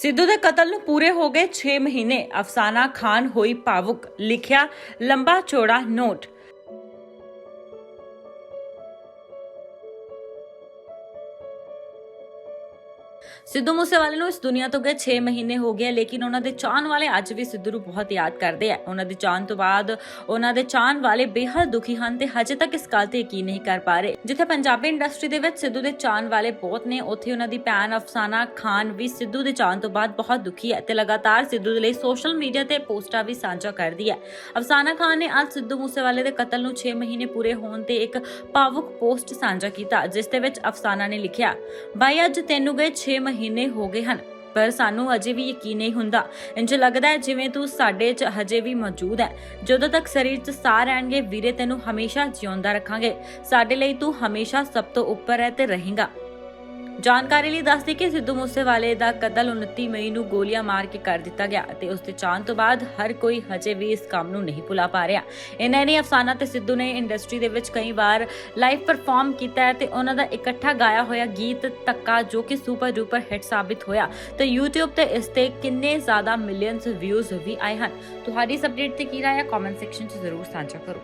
ਸਿੱਧੂ ਦੇ ਕਤਲ ਨੂੰ ਪੂਰੇ ਹੋ ਗਏ 6 ਮਹੀਨੇ। ਅਫਸਾਨਾ ਖਾਨ ਹੋਈ ਭਾਵੁਕ, ਲਿਖਿਆ ਲੰਬਾ ਚੌੜਾ ਨੋਟ। ਸਿੱਧੂ ਮੂਸੇਵਾਲੇ ਨੂੰ ਇਸ ਦੁਨੀਆ ਤੋਂ ਗਏ 6 ਮਹੀਨੇ ਹੋ ਗਏ ਲੇਕਿਨ ਉਹਨਾਂ ਦੇ ਚਾਹਣ ਵਾਲੇ ਅੱਜ ਵੀ ਸਿੱਧੂ ਨੂੰ ਬਹੁਤ ਯਾਦ ਕਰਦੇ ਆ। ਉਹਨਾਂ ਦੇ ਚਾਹਣ ਤੋਂ ਬਾਅਦ ਉਹਨਾਂ ਦੇ ਚਾਹਣ ਵਾਲੇ ਬੇਹੱਦ ਦੁਖੀ ਹਨ ਤੇ ਹਜੇ ਤੱਕ ਇਸ ਗੱਲ ਤੇ ਯਕੀਨ ਨਹੀਂ ਕਰ ਪਾ ਰਹੇ। ਜਿੱਥੇ ਪੰਜਾਬੀ ਇੰਡਸਟਰੀ ਦੇ ਵਿੱਚ ਸਿੱਧੂ ਦੇ ਚਾਹਣ ਵਾਲੇ ਬਹੁਤ ਨੇ, ਉੱਥੇ ਉਹਨਾਂ ਦੀ ਭੈਣ ਅਫਸਾਨਾ ਖਾਨ ਵੀ ਸਿੱਧੂ ਦੇ ਚਾਹਣ ਤੋਂ ਬਾਅਦ ਬਹੁਤ ਦੁਖੀ ਹੈ ਤੇ ਲਗਾਤਾਰ ਸਿੱਧੂ ਦੇ ਲਈ ਸੋਸ਼ਲ ਮੀਡੀਆ ਤੇ ਪੋਸਟਾਂ ਵੀ ਸਾਂਝਾ ਕਰਦੀ ਹੈ। ਅਫਸਾਨਾ ਖਾਨ ਨੇ ਅੱਜ ਸਿੱਧੂ ਮੂਸੇਵਾਲੇ ਦੇ ਕਤਲ ਨੂੰ 6 ਮਹੀਨੇ ਪੂਰੇ ਹੋਣ ਤੇ ਇੱਕ ਭਾਵੁਕ ਪੋਸਟ ਸਾਂਝਾ ਕੀਤਾ, ਜਿਸ ਦੇ ਵਿੱਚ ਅਫਸਾਨਾ ਨੇ ਲਿਖਿਆ ਬਾਈ ਅੱਜ ਤੈਨੂੰ ਗਏ 6 ਮਹੀਨੇ ਹੋ ਗਏ ਹਨ, ਪਰ ਸਾਨੂੰ ਅਜੇ ਵੀ ਯਕੀਨ ਨਹੀਂ ਹੁੰਦਾ। ਇੰਜ ਲੱਗਦਾ ਹੈ ਜਿਵੇਂ ਤੂੰ ਸਾਡੇ 'ਚ ਹਜੇ ਵੀ ਮੌਜੂਦ ਹੈ। ਜਦੋਂ ਤੱਕ ਸਰੀਰ 'ਚ ਸਾਹ ਰਹਿਣਗੇ, ਵੀਰੇ ਤੈਨੂੰ ਹਮੇਸ਼ਾ ਜਿਉਂਦਾ ਰੱਖਾਂਗੇ। ਸਾਡੇ ਲਈ ਤੂੰ ਹਮੇਸ਼ਾ ਸਭ ਤੋਂ ਉੱਪਰ ਹੈ ਤੇ ਰਹੇਗਾ। ਜਾਣਕਾਰੀ ਲਈ ਦੱਸਦੀ ਕਿ ਸਿੱਧੂ ਮੂਸੇਵਾਲੇ ਦਾ ਕਤਲ 29 ਮਈ ਨੂੰ ਗੋਲੀਆਂ ਮਾਰ ਕੇ ਕਰ ਦਿੱਤਾ ਗਿਆ ਤੇ ਉਸ ਦੇ ਚਾਹਣ ਤੋਂ ਬਾਅਦ ਹਰ ਕੋਈ ਹਜੇ ਵੀ ਇਸ ਕੰਮ ਨੂੰ ਨਹੀਂ ਭੁਲਾ ਪਾ ਰਿਹਾ। ਇਹਨਾਂ ਨੇ ਅਫਸਾਨਾ ਤੇ ਸਿੱਧੂ ਨੇ ਇੰਡਸਟਰੀ ਦੇ ਵਿੱਚ ਕਈ ਵਾਰ ਲਾਈਵ ਪਰਫਾਰਮ ਕੀਤਾ ਹੈ ਤੇ ਉਹਨਾਂ ਦਾ ਇਕੱਠਾ ਗਾਇਆ ਹੋਇਆ ਗੀਤ ਤੱਕਾ ਜੋ ਕਿ ਸੁਪਰ ਡੂਪਰ ਹਿੱਟ ਸਾਬਿਤ ਹੋਇਆ। ਤੇ YouTube ਤੇ ਇਸ ਤੇ ਕਿੰਨੇ ਜ਼ਿਆਦਾ ਮਿਲੀਅਨਸ ਵਿਊਜ਼ ਵੀ ਆਏ ਹਨ। ਤੁਹਾਡੀ ਇਸ ਅਪਡੇਟ ਤੇ ਕੀ ਰਾਏ ਹੈ? ਕਮੈਂਟ ਸੈਕਸ਼ਨ 'ਚ ਜ਼ਰੂਰ ਸਾਂਝਾ ਕਰੋ।